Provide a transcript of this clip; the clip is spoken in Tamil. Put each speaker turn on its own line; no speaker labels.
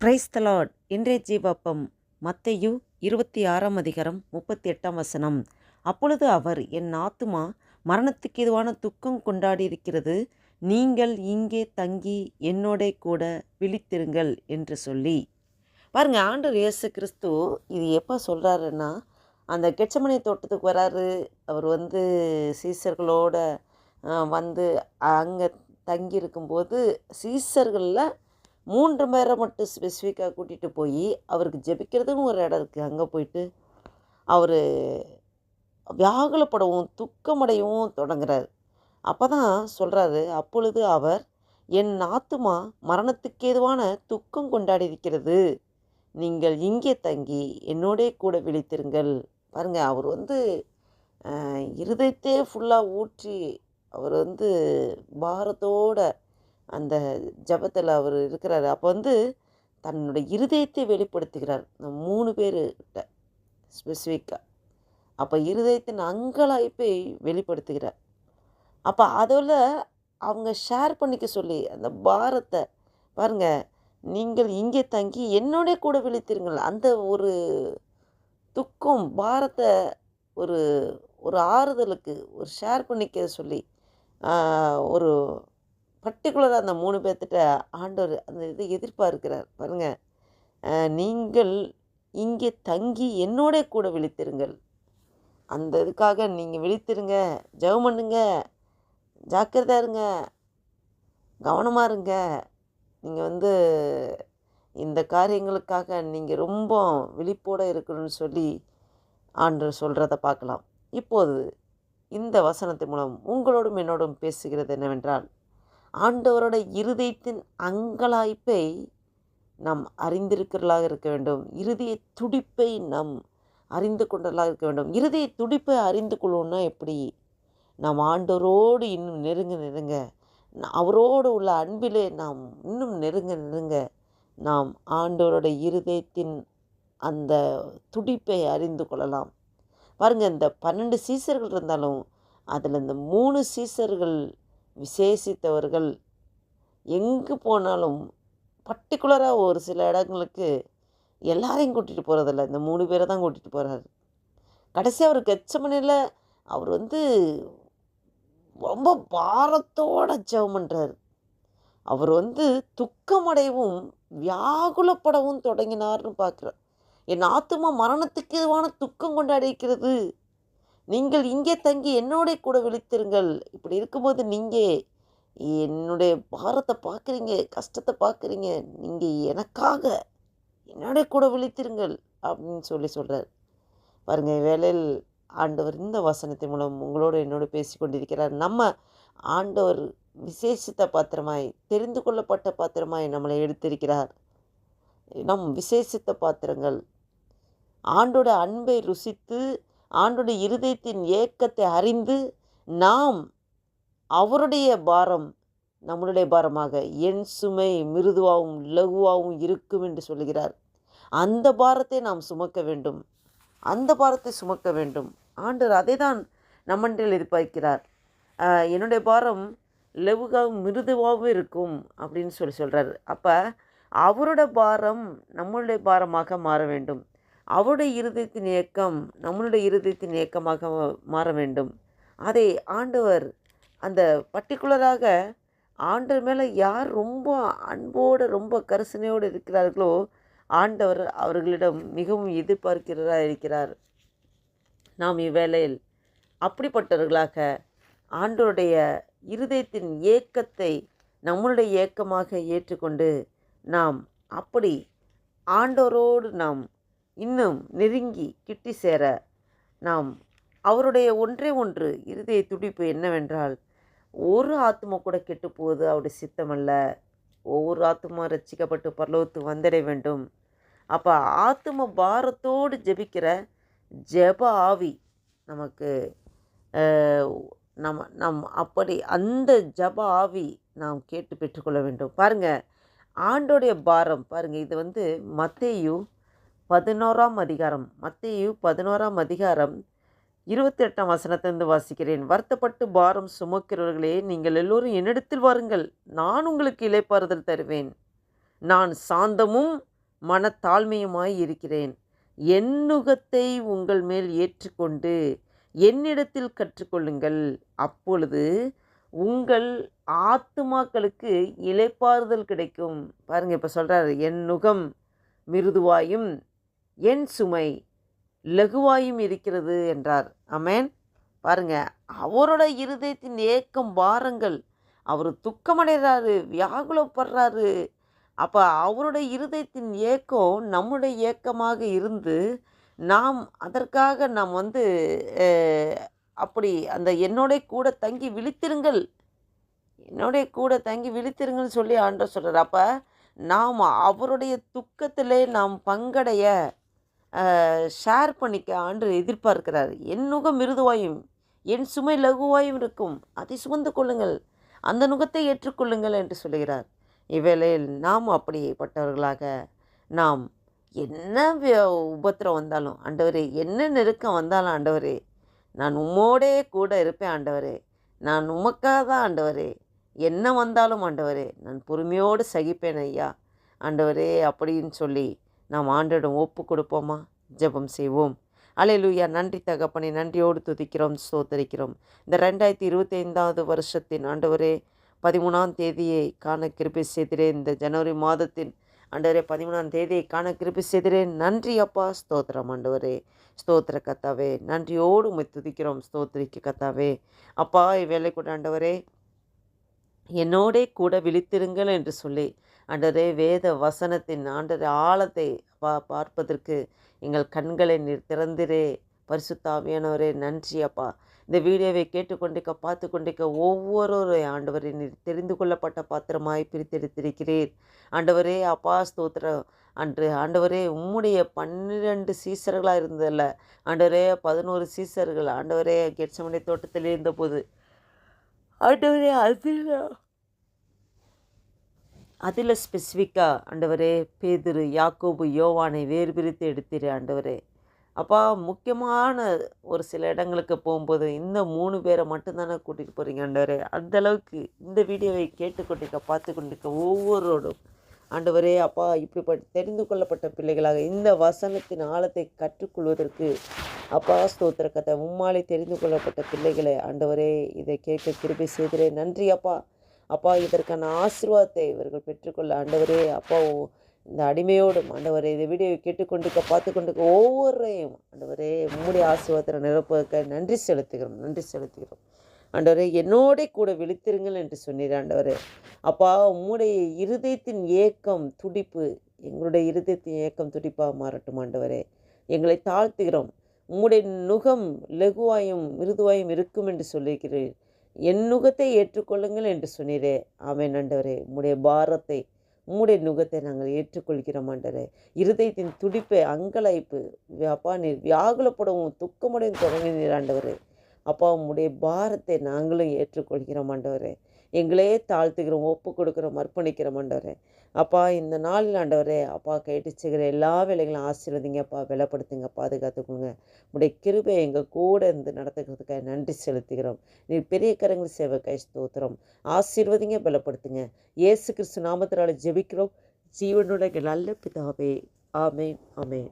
பிரைஸ் தலாட் இன்றைய ஜீவாப்பம் மத்தையு இருபத்தி ஆறாம் அதிகாரம் முப்பத்தி எட்டாம் வசனம். அப்பொழுது அவர் என் ஆத்துமா மரணத்துக்கு எதுவான துக்கம் கொண்டாடியிருக்கிறது. நீங்கள் இங்கே தங்கி என்னோட கூட விழித்திருங்கள் என்று சொல்லி. பாருங்க ஆண்டு இயேசு கிறிஸ்து இது எப்போ சொல்கிறாருன்னா அந்த கெச்சமனை தோட்டத்துக்கு வராரு. அவர் வந்து சீசர்களோட வந்து அங்கே தங்கி இருக்கும்போது சீசர்களில் மூன்று பேரை மட்டும் ஸ்பெசிஃபிக்காக கூட்டிகிட்டு போய் அவருக்கு ஜெபிக்கிறதுன்னு ஒரு இடம் இருக்குது அங்கே போயிட்டு அவர் வியாகுலப்படவும் துக்கமடையவும் தொடங்குறாரு. அப்போ தான் சொல்கிறாரு அப்பொழுது அவர் என் ஆத்துமா மரணத்துக்கேதுவான துக்கம் கொண்டாடி இருக்கிறது நீங்கள் இங்கே தங்கி என்னோடே கூட விழித்திருங்கள். பாருங்கள் அவர் வந்து இருதயத்தே ஃபுல்லாக ஊற்றி அவர் வந்து பாரத்தோட அந்த ஜபத்தில் அவர் இருக்கிறார். அப்போ வந்து தன்னுடைய இருதயத்தை வெளிப்படுத்துகிறார். இந்த மூணு பேர்கிட்ட ஸ்பெசிஃபிக்காக அப்போ இருதயத்தின் அங்கலாய்ப்பை வெளிப்படுத்துகிறார். அப்போ அதில் அவங்க ஷேர் பண்ணிக்க சொல்லி அந்த பாரத்தை பாருங்க நீங்கள் இங்கே தங்கி என்னோட கூட விழித்திருங்கள் அந்த ஒரு துக்கம் பாரத்தை ஒரு ஒரு ஆறுதலுக்கு ஒரு ஷேர் பண்ணிக்க சொல்லி ஒரு பர்டிகுலராக அந்த மூணு பேர்த்திட்ட ஆண்டவர் அந்த இதை எதிர்பார்க்கிறார். பாருங்கள் நீங்கள் இங்கே தங்கி என்னோட கூட விழித்திருங்கள். அந்த இதுக்காக நீங்கள் விழித்திருங்க ஜெபம் பண்ணுங்க ஜாக்கிரதையா இருங்க கவனமாக இருங்க. நீங்கள் வந்து இந்த காரியங்களுக்காக நீங்கள் ரொம்ப விழிப்போடு இருக்கணும்னு சொல்லி ஆண்டவர் சொல்கிறத பார்க்கலாம். இப்போது இந்த வசனத்தின் மூலம் உங்களோடும் என்னோடும் பேசுகிறது என்னவென்றால் ஆண்டவரோட இருதயத்தின் அங்கலாய்ப்பை நாம் அறிந்திருக்கிறதாக இருக்க வேண்டும். இருதய துடிப்பை நாம் அறிந்து கொண்டதாக இருக்க வேண்டும். இருதய துடிப்பை அறிந்து கொள்ளணும்னா எப்படி? நாம் ஆண்டவரோடு இன்னும் நெருங்க நெருங்க ந- அவரோடு உள்ள அன்பிலே நாம் இன்னும் நெருங்க நெருங்க நாம் ஆண்டவரோட இருதயத்தின் அந்த துடிப்பை அறிந்து கொள்ளலாம். பாருங்கள் இந்த பன்னெண்டு சீசர்கள் இருந்தாலும் அதில் இந்த மூணு சீசர்கள் விசேஷித்தவர்கள் எங்கே போனாலும் பர்டிகுலராக ஒரு சில இடங்களுக்கு எல்லாரையும் கூட்டிகிட்டு போகிறதில்ல இந்த மூணு பேரை தான் கூட்டிகிட்டு போகிறாரு கடைசி அவர் கெச்சமனையில் அவர் வந்து ரொம்ப பாரத்தோட ஜெபம் பண்ணுறாரு அவர் வந்து துக்கமடையவும் வியாகுலப்படவும் தொடங்கினார்னு பார்க்குறார் என் ஆத்துமா மரணத்துக்கு இதுவான துக்கம் கொண்டு அடைக்கிறது நீங்கள் இங்கே தங்கி என்னோட கூட விழித்திருங்கள். இப்படி இருக்கும்போது நீங்கள் என்னுடைய பாரத்தை பார்க்குறீங்க கஷ்டத்தை பார்க்குறீங்க. நீங்கள் எனக்காக என்னோட கூட விழித்திருங்கள் அப்படின்னு சொல்லி சொல்கிறார் பாருங்க வேலையில் ஆண்டவர் இந்த வசனத்தின் மூலம் உங்களோடு என்னோடு பேசி கொண்டிருக்கிறார். நம்ம ஆண்டவர் விசேஷித்த பாத்திரமாய் தெரிந்து கொள்ளப்பட்ட பாத்திரமாய் நம்மளை எடுத்திருக்கிறார். நம் விசேஷித்த பாத்திரங்கள் ஆண்டோட அன்பை ருசித்து ஆண்டுடைய இருதயத்தின் ஏக்கத்தை அறிந்து நாம் அவருடைய பாரம் நம்மளுடைய பாரமாக என் சுமை மிருதுவாகவும் லகுவாகவும் இருக்கும் என்று சொல்கிறார். அந்த பாரத்தை நாம் சுமக்க வேண்டும். அந்த பாரத்தை சுமக்க வேண்டும். ஆண்டவர் அதை தான் நம்மன்றில் எதிர்பார்க்கிறார் என்னுடைய பாரம் லெவுகாவும் மிருதுவாகவும் இருக்கும் அப்படின்னு சொல்லி சொல்கிறார் அப்போ அவரோட பாரம் நம்மளுடைய பாரமாக மாற வேண்டும். அவருடைய இருதயத்தின் இயக்கம் நம்மளுடைய இருதயத்தின் இயக்கமாக மாற வேண்டும். அதை ஆண்டவர் அந்த பர்டிகுலராக ஆண்டவர் மேலே யார் ரொம்ப அன்போடு ரொம்ப கரிசனையோடு இருக்கிறார்களோ ஆண்டவர் அவர்களிடம் மிகவும் எதிர்பார்க்கிறதா இருக்கிறார். நாம் இவ்வேளையில் அப்படிப்பட்டவர்களாக ஆண்டவருடைய இருதயத்தின் ஏக்கத்தை நம்மளுடைய ஏக்கமாக ஏற்றுக்கொண்டு நாம் அப்படி ஆண்டவரோடு நாம் இன்னும் நெருங்கி கிட்டி சேர நாம் அவருடைய ஒன்றே ஒன்று இருதய துடிப்பு என்னவென்றால் ஒரு ஆத்மா கூட கெட்டுப்போவது அவருடைய சித்தமல்ல. ஒவ்வொரு ஆத்மா ரசிக்கப்பட்டு பரலோகத்துக்கு வந்திட வேண்டும். அப்போ ஆத்ம பாரத்தோடு ஜெபிக்கிற ஜப ஆவி நமக்கு நம்ம நம் அப்படி அந்த ஜப ஆவி நாம் கேட்டு பெற்றுக்கொள்ள வேண்டும். பாருங்கள் ஆண்டோடைய பாரம் பாருங்கள் இது வந்து மத்தேயு பதினோராம் அதிகாரம் மத்தியு பதினோராம் அதிகாரம் இருபத்தி எட்டாம் வசனத்திலிருந்து வாசிக்கிறேன். வருத்தப்பட்டு பாரம் சுமக்கிறவர்களே நீங்கள் எல்லோரும் என்னிடத்தில் வாருங்கள். நான் உங்களுக்கு இலைப்பாறுதல் தருவேன். நான் சாந்தமும் மனத்தாழ்மையுமாய் இருக்கிறேன். என்னுகத்தை உங்கள் மேல் ஏற்றுக்கொண்டு என்னிடத்தில் கற்றுக்கொள்ளுங்கள். அப்பொழுது உங்கள் ஆத்துமாக்களுக்கு இலைப்பாறுதல் கிடைக்கும். பாருங்கள் இப்போ சொல்கிறாரு என் நுகம் மிருதுவாயும் என் சுமை லகுவாயும் இருக்கிறது என்றார். அமேன் பாருங்க அவரோட இருதயத்தின் ஏக்கம் பாரங்கள் அவர் துக்கமடைகிறாரு வியாகுலப்படுறாரு. அப்போ அவருடைய இருதயத்தின் ஏக்கம் நம்முடைய ஏக்கமாக இருந்து நாம் அதற்காக நாம் வந்து அப்படி அந்த என்னோட கூட தங்கி விழித்திருங்கள். என்னோடைய கூட தங்கி விழித்திருங்கள்னு சொல்லி ஆண்டவர் சொல்கிறார் அப்போ நாம் அவருடைய துக்கத்திலே நாம் பங்கடைய ஷேர் பண்ணிக்க ஆண்டு எதிர்பார்க்கிறார். என் நுகம் மிருதுவாயும் என் சுமை லகுவாயும் இருக்கும். அதை சுமந்து கொள்ளுங்கள். அந்த நுகத்தை ஏற்றுக்கொள்ளுங்கள் என்று சொல்லுகிறார். இவ்வேளையில் நாம் அப்படிப்பட்டவர்களாக நாம் என்ன உபத்திரம் வந்தாலும் ஆண்டவரே என்ன நெருக்கம் வந்தாலும் ஆண்டவரே நான் உம்மோடே கூட இருப்பேன் ஆண்டவரே. நான் உமக்காக தான் ஆண்டவரே. என்ன வந்தாலும் ஆண்டவரே நான் பொறுமையோடு சகிப்பேன் ஐயா. ஆண்டவரே அப்படின்னு சொல்லி நாம் ஆண்டிடம் ஒப்பு கொடுப்போமா? ஜெபம் செய்வோம். அலையலூயா நன்றி தகப்பனை நன்றியோடு துதிக்கிறோம் சோதரிக்கிறோம் இந்த ரெண்டாயிரத்தி இருபத்தி ஐந்தாவது வருஷத்தின் ஆண்டவரே பதிமூணாம் தேதியை காண கிருபி செய்திரே இந்த ஜனவரி மாதத்தின் ஆண்டவரே பதிமூணாம் தேதியை காண கிருபி செய்திரே நன்றி அப்பா ஸ்தோத்திரம் ஆண்டவரே. ஸ்தோத்திர கத்தாவே நன்றியோடு உமை துதிக்கிறோம் ஸ்தோத்திரிக்க கத்தாவே. அப்பா இவ்வேளை கூட ஆண்டவரே என்னோடே கூட விழித்திருங்கள் என்று சொல்லி ஆண்டவரே வேத வசனத்தின் ஆண்டரே ஆழத்தை பா பார்ப்பதற்கு எங்கள் கண்களை நீர் திறந்திரே. பரிசுத்தாவியானவரே நன்றி அப்பா. இந்த வீடியோவை கேட்டுக்கொண்டிருக்க பார்த்து கொண்டிருக்க ஒவ்வொரு ஆண்டவரை நீர் தெரிந்து கொள்ளப்பட்ட பாத்திரமாய் பிரித்தெடுத்திருக்கிறீர். ஆண்டவரே அப்பா ஸ்தோத்திரம். அன்று ஆண்டவரே உம்முடைய பன்னிரண்டு சீசர்களாக இருந்ததில்ல ஆண்டவரே பதினோரு சீசர்கள் ஆண்டவரே கெட்சமனை தோட்டத்தில் இருந்தபோது. ஆண்டவரே அதில் அதில் ஸ்பெசிஃபிக்காக ஆண்டவரே பேதுரு யாக்கோபு யோவானை வேறு பிரித்து எடுத்திரு ஆண்டவரே. அப்பா முக்கியமான ஒரு சில இடங்களுக்கு போகும்போது இந்த மூணு பேரை மட்டும்தானே கூட்டிகிட்டு போகிறீங்க ஆண்டவரே. அந்த அளவுக்கு இந்த வீடியோவை கேட்டுக்கொண்டிருக்க பார்த்து கொண்டிருக்க ஒவ்வொருவரோடும் ஆண்டவரே அப்பா இப்படிப்பட்ட தெரிந்து கொள்ளப்பட்ட பிள்ளைகளாக இந்த வசனத்தின் ஆழத்தை கற்றுக்கொள்வதற்கு அப்பா ஸ்தோத்திர கதை உம்மாலே தெரிந்து கொள்ளப்பட்ட பிள்ளைகளை ஆண்டவரே இதை கேட்க திருப்பி செய்கிறே நன்றி அப்பா. அப்பா இதற்கான ஆசீர்வாதத்தை இவர்கள் பெற்றுக்கொள்ள ஆண்டவரே அப்பா இந்த அடிமையோடும் ஆண்டவரே இந்த வீடியோவை கேட்டுக்கொண்டிருக்க பார்த்து கொண்டிருக்க ஒவ்வொருவரையும் ஆண்டவரே உம்முடைய ஆசீர்வாதத்தை நிரப்புவதற்க நன்றி செலுத்துகிறோம் நன்றி செலுத்துகிறோம். ஆண்டவரே என்னோட கூட விழித்திருங்கள் என்று சொன்னீர் ஆண்டவரே. அப்பா உம்முடைய இருதயத்தின் ஏக்கம் துடிப்பு எங்களுடைய இருதயத்தின் ஏக்கம் துடிப்பாக மாறட்டும் ஆண்டவரே. எங்களை தாழ்த்துகிறோம். உம்முடைய நுகம் லகுவாயும் மிருதுவாயும் இருக்கும் என்று சொல்லியிருக்கிறீர் என் நுகத்தை ஏற்றுக்கொள்ளுங்கள் என்று சொன்னீரே. ஆமென் ஆண்டவரே. உம்முடைய பாரத்தை உம்முடைய நுகத்தை நாங்கள் ஏற்றுக்கொள்கிறோம் ஆண்டரே இருதயத்தின் துடிப்பை அங்கலாய்ப்பு அப்பா நீர் வியாகுலப்படவும் துக்கமுடையும் தொடங்கினீர் ஆண்டவரே. அப்பா உம்முடைய பாரத்தை நாங்களும் ஏற்றுக்கொள்கிறோம் ஆண்டவரே. எங்களே தாழ்த்துகிறோம் ஒப்பு கொடுக்குறோம் அர்ப்பணிக்கிறோம் ஆண்டவரே. அப்பா இந்த நாளில் ஆண்டவரே அப்பா கேட்டுச்சுக்கிற எல்லா வேலைகளும் ஆசீர்வதிங்கப்பா வெலப்படுத்துங்க பாதுகாத்து கொடுங்க உடைய கிருபை எங்கள் கூட இருந்து நடத்துக்கிறதுக்காக நன்றி செலுத்துகிறோம். நீ பெரிய கரங்கள் சேவக்காய் ஸ்தோத்திரம். ஆசீர்வதிங்க பலப்படுத்துங்க. இயேசு கிறிஸ்து நாமத்தினால ஜெபிக்கிறோம். ஜீவனுடைய நல்ல பிதாவே. ஆமேன் ஆமேன்.